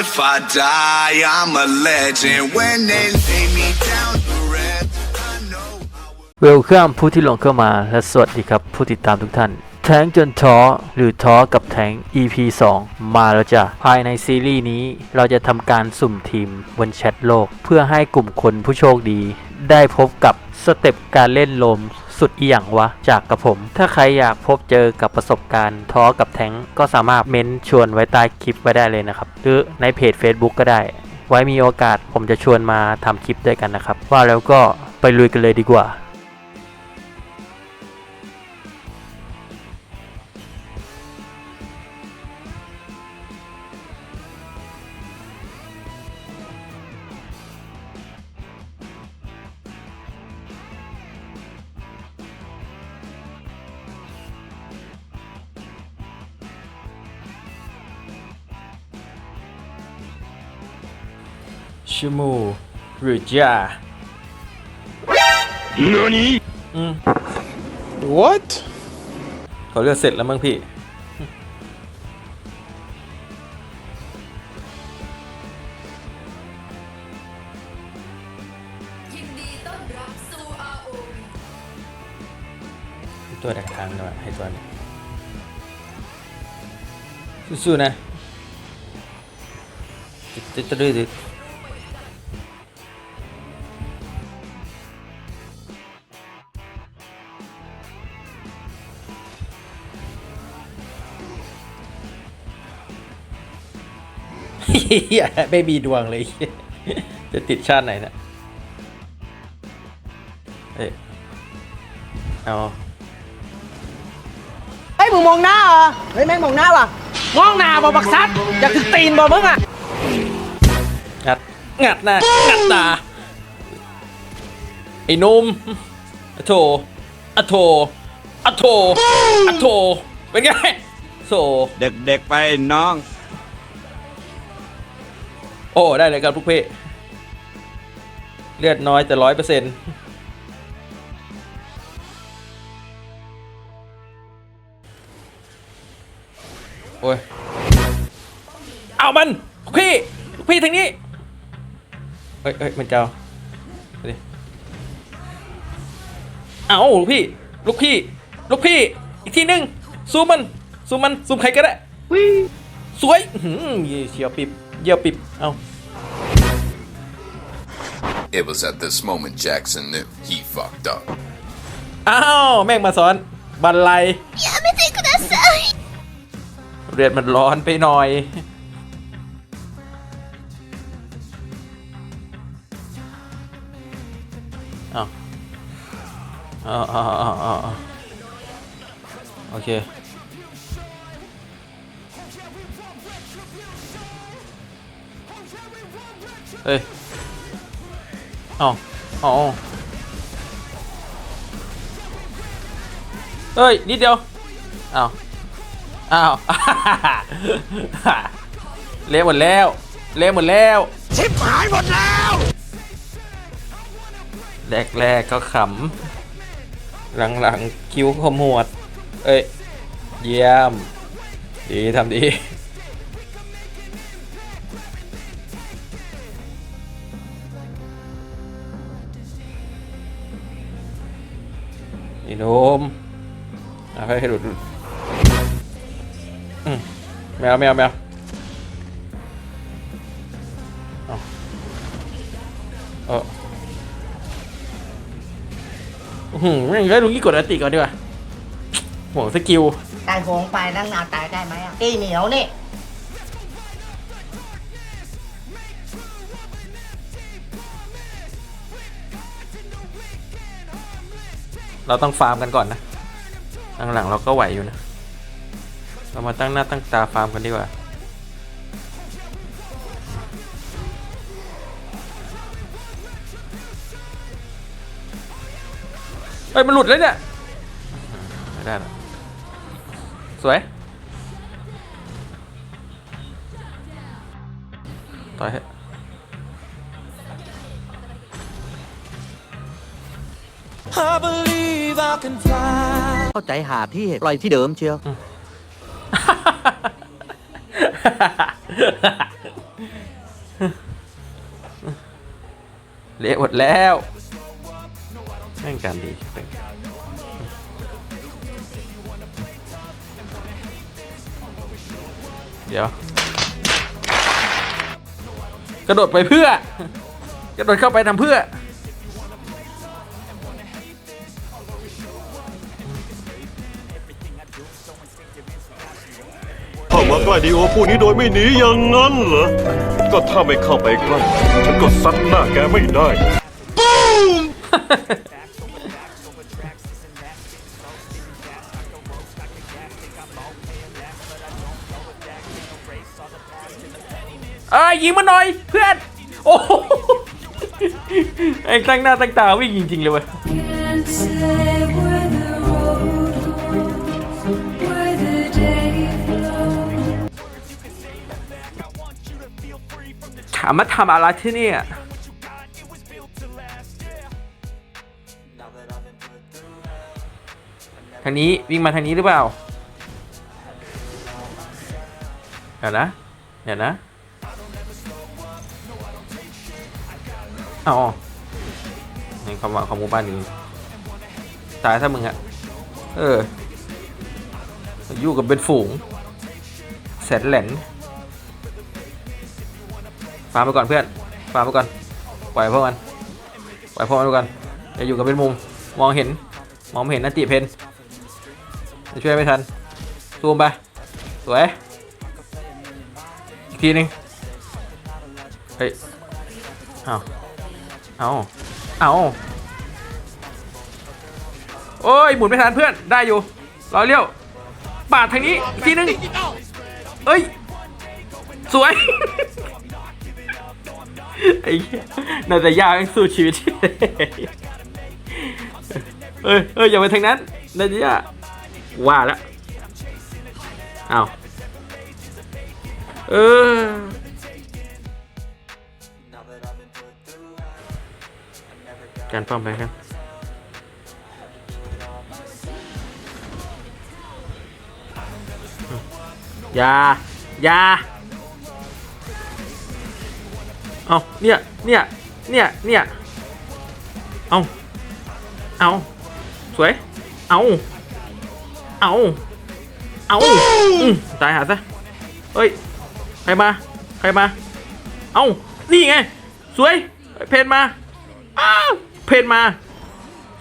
if I die, I'm a legend. When they lay me down to rest, I know I will. เวลคัมผู้ที่หลงเข้ามาและสวัสดีครับผู้ติดตามทุกท่าน แทงจนท้อหรือท้อกับแทง EP 2 มาแล้วจ้ะ ภายในซีรีส์นี้เราจะทำการสุ่มทีมบนแชทโลก เพื่อให้กลุ่มคนผู้โชคดี ได้พบกับสเต็ปการเล่นลม สุดอีหยังวะ จากกับผม ถ้าใครอยากพบเจอกับประสบการณ์ท้อกับแทงก็สามารถเม้นชวนไว้ใต้คลิปไว้ได้เลยนะครับ หรือในเพจ Facebook ก็ได้ ไว้มีโอกาสผมจะชวนมาทำคลิปด้วยกันนะครับ ว่าแล้วก็ไปลุยกันเลยดีกว่า ชิมูหรือจ้า What? เขาเลือกเสร็จแล้วมั้งพี่ ยินดีต้อนรับสู่ ROV ตัวดักทางนะให้ตัวนี้สู้ๆนะจะจะดื้อเฮีย ไม่มีดวงเลย จะติดชาติไหนนะเอ้ยเอาเฮ้ยมึงมองหน้าเหรอเฮ้ยแม่งมองหน้าว่ะมองหน้าบ่บักซัดอยากถึงตีนบ่มึงอะงัดงัดหน้างัดตาไอ้หนุ่มอะโถอะโถอะโถอะโถเป็นไงโถเด็กๆไปน้อง โอ้ ได้เลยครับทุกเพ่เลือดน้อยแต่ร้อยเปอร์เซ็นต์โอ้ย เอามันลูกพี่ลูกพี่ทางนี้เฮ้ยเฮ้ยมันเจ้าเอาดิเอาลูกพี่ ลูกพี่ ลูกพี่ อีกทีหนึงซูมมันซูมมันซูมใครก็ได้สวยอื้อหือเฉียวปิบ เยี่ยวปิบเอา It was at this moment Jackson knew he fucked up. อ้าว แม่งมาสอน บันไลเลือดมันร้อนไปหน่อย อ้าวอ้าวอ้าวอ้าวอ้าวอ้าวโอเค เฮ้ยเอ้าเอ้าเฮ้ย นิดเดียวอ้าวอ้าวเละหมดแล้ว เละหมดแล้ว ชิบหายหมดแล้วแรกแรกๆก็ขำหลังหลังๆ คิ้วขมวด เอ้ย เยี่ยม ดีทำดี โนมเอาให้หลุดแมวแมวแมวเออออื้อหืมไม่งได้ลุงกี้กดอัติก่อนดีกว่าโหสกิล ตายโหงไปนั่งนาตายได้ไหมอะอีเหนียวนี่ เราต้องฟาร์มกันก่อนนะหลังๆเราก็ไหวอยู่นะ เรามาตั้งหน้าตั้งตาฟาร์มกันดีกว่าเฮ้ยมันหลุดแล้วเนี่ยไม่ได้ละสวย ต่อยให้ เข้าใจหาที่ปล่อยที่เดิมเชียวเละหมดแล้วแม่งการดีจังเดี๋ยว กระโดดไปเพื่อ กระโดดเข้าไปทำเพื่อ เข้ามาใกล้ดีโอผู้นี้โดยไม่หนีอย่างนั้นเหรอ ก็ถ้าไม่เข้าไปใกล้ฉันก็ซัดหน้าแกไม่ได้ เอ้ยยิงมาหน่อยเพื่อน โอ้โหไอ้ตั้งหน้าตั้งตาวิ่งจริงๆเลยเว้ย ถามมาทำอะไรที่นี่ทางนี้วิ่งมาทางนี้หรือเปล่า เดี๋ยวนะ เดี๋ยวนะเอาในความว่าของหมู่บ้านนี้ตายถ้ามึงอะเออ อยู่กับเป็นฝูงแสนแหลน ฟาร์มไปก่อนเพื่อนฟาร์มไปก่อนปล่อยพวกมันปล่อยพวกมันไปก่อนอย่าอยู่กับเป็นมุมมองเห็นมองไม่เห็นนาติเพนจะช่วยไม่ทันซูมไปสวยอีกทีนึงเฮ้ยเอาเอาเอาโอ้ยหมุนไม่ทันเพื่อนได้อยู่รอเลี้ยวปาดทางนี้อีกทีนึงเอ้ยสวย ไอ้เหี้ยน่าจะยากสู้ชีวิตเอ้ยเอ้ยอย่าไปทางนั้นน่าจะยากว่าแล้วเอาเออการป้องไปครับอย่าอย่า เอาเนี่ย เนี่ย เนี่ย เนี่ย เอาเอาสวย เอาเอาเอาตายหาซะเฮ้ย ใครมา ใครมา เอานี่ไง สวย เพนมา อ้าเพนมา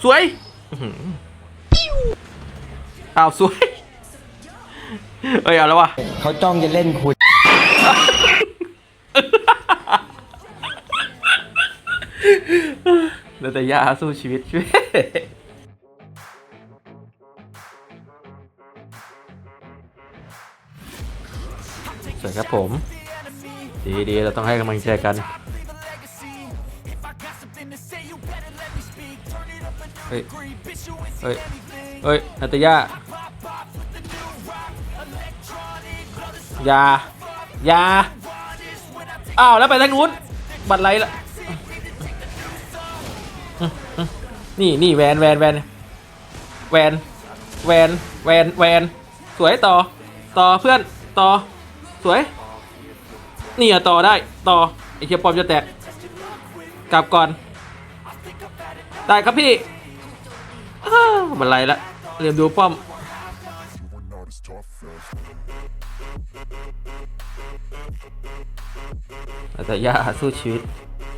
สวยอื้อหืออ้าวสวยเฮ้ยเอาแล้ววะเขาจ้องจะเล่นคุณ แล้วแต่ยาสู้ชีวิตช่วยสวยครับผม ดีดีเราต้องให้กำลังใจกัน เฮ้ย เฮ้ย เฮ้ยนาตยาอย่าอย่าอ้าว แล้วไปทางนู้น บัตรไรละ นี่นี่แวนแวนแวนแวนแวนแวนแวนสวยต่อ ต่อเพื่อนต่อ สวย นี่อะต่อได้ต่อไอเคียปอมจะแตก กลับก่อน ได้ครับพี่มันไรละเรียมดูป้อม อาตยาสู้ชีวิต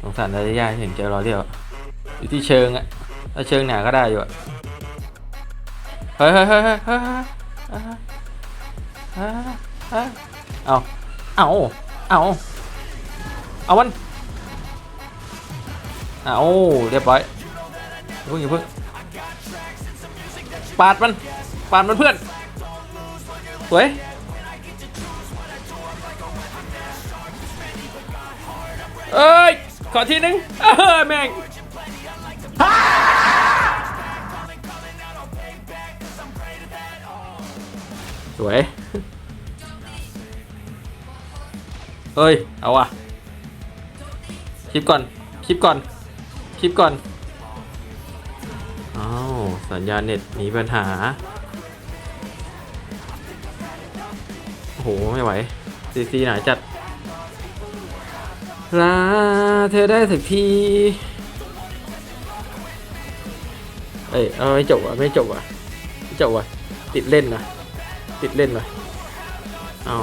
สงสารอาตยาเห็นเจอรอเดียวอยู่ที่เชิงอะถ้าเชิงหนาก็ได้อยู่อะเฮ้ยเฮ้ยเฮ้ยเฮ้ยเฮ้ยเฮ้ยเอาเอาเอาเอามันเอาเรียบร้อยเพิ่งอยู่เพิ่งปาดมันปาดมันเพื่อน สวยเอ้ย ขอทีนึง เออแม่งสวย เอ้ย เอาอะคลิปก่อน คลิปก่อน คลิปก่อน อ้าว สัญญาณเน็ตมีปัญหา หไม่ไหวซีซีหนาจัดลาเธอได้สักทีเอ้ยเอาไม่จบอะไม่จบอะไม่จบอะติดเล่นนะติดเล่นนะเอา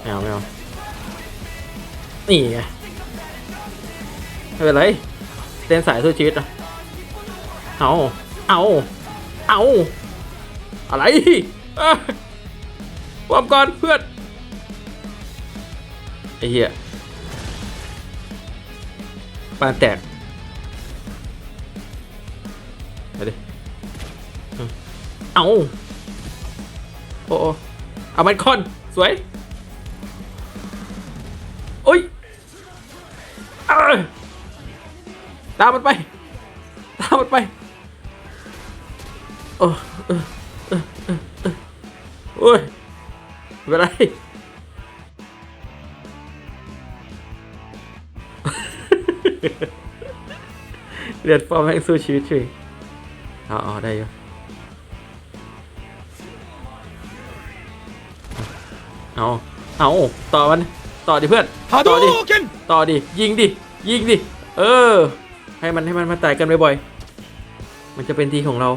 ไม่เอาไม่เอานี่ไงไม่เป็นไรเต้นสายสู้ชีวิตนะเอาเอาเอาอะไร เอ้ยวอมก่อนเพื่อนไอ้เหี้ยปานแตกไปดิเอาโอ้เอามันคอน สวยโอ้ยตามมันไป ตามมันไปโอ้โอ้ย เป็นไร เลือดฟอร์มแม่งสู้ชีวิตเฉยเอาเอาได้อยู่เอาเอาต่อมัน ต่อดิเพื่อน ต่อดิ ต่อดิ ยิงดิ ยิงดิ เออ ให้มันให้มันมาแตกกันบ่อยๆ มันจะเป็นทีของเรา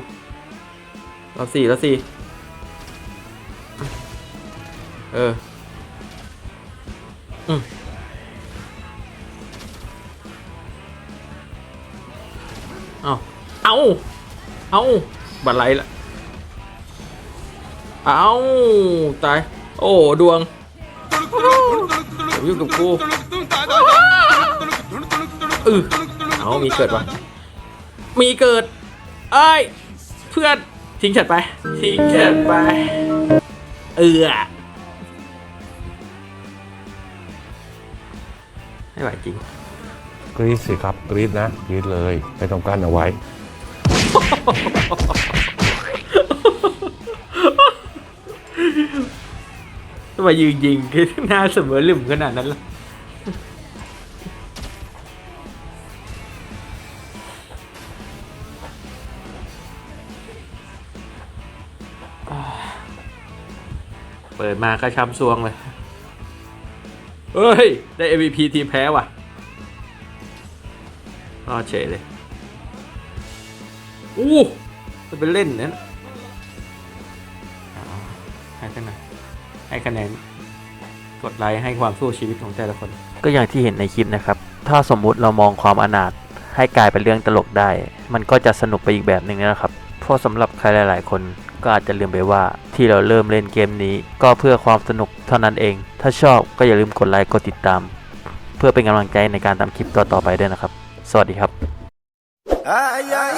เราสี่เราสี่ เออ อืมเอาเอาเอาบัตรไหลละเอาตาย โอ้ดวงอย่ายุ่งกับกูเออเอามีเกิดปะมีเกิด เอ้ย เพื่อน ทิ้งฉันไป ทิ้งฉันไป เออ ไม่ไหวจริง กรีดสิครับกรีดนะกรีดเลยไม่ต้องกั้นเอาไว้ ทำไมยืนยิงคือหน้าเสมอหลืมขนาดนั้นล่ะเปิดมาก็ช้ำซวงเลย เฮ้ย ได้ MVP ทีมแพ้ว่ะรอเฉยเลยอู้จะเป็นเล่นเนี่ยเอาให้กันนให้คะแนนกดไลค์ให้ความสู้ชีวิตของแต่ละคน ก็อย่างที่เห็นในคลิปนะครับ ถ้าสมมุติเรามองความอนาถให้กลายเป็นเรื่องตลกได้ มันก็จะสนุกไปอีกแบบหนึ่งนะครับเพราะสำหรับใครหลาย ๆ คน ก็อาจจะลืมไปว่าที่เราเริ่มเล่นเกมนี้ ก็เพื่อความสนุกเท่านั้นเอง ถ้าชอบก็อย่าลืมกดไลค์กดติดตาม เพื่อเป็นกำลังใจในการทำคลิปต่อๆไปด้วยนะครับ สวัสดีครับ Ay, ay,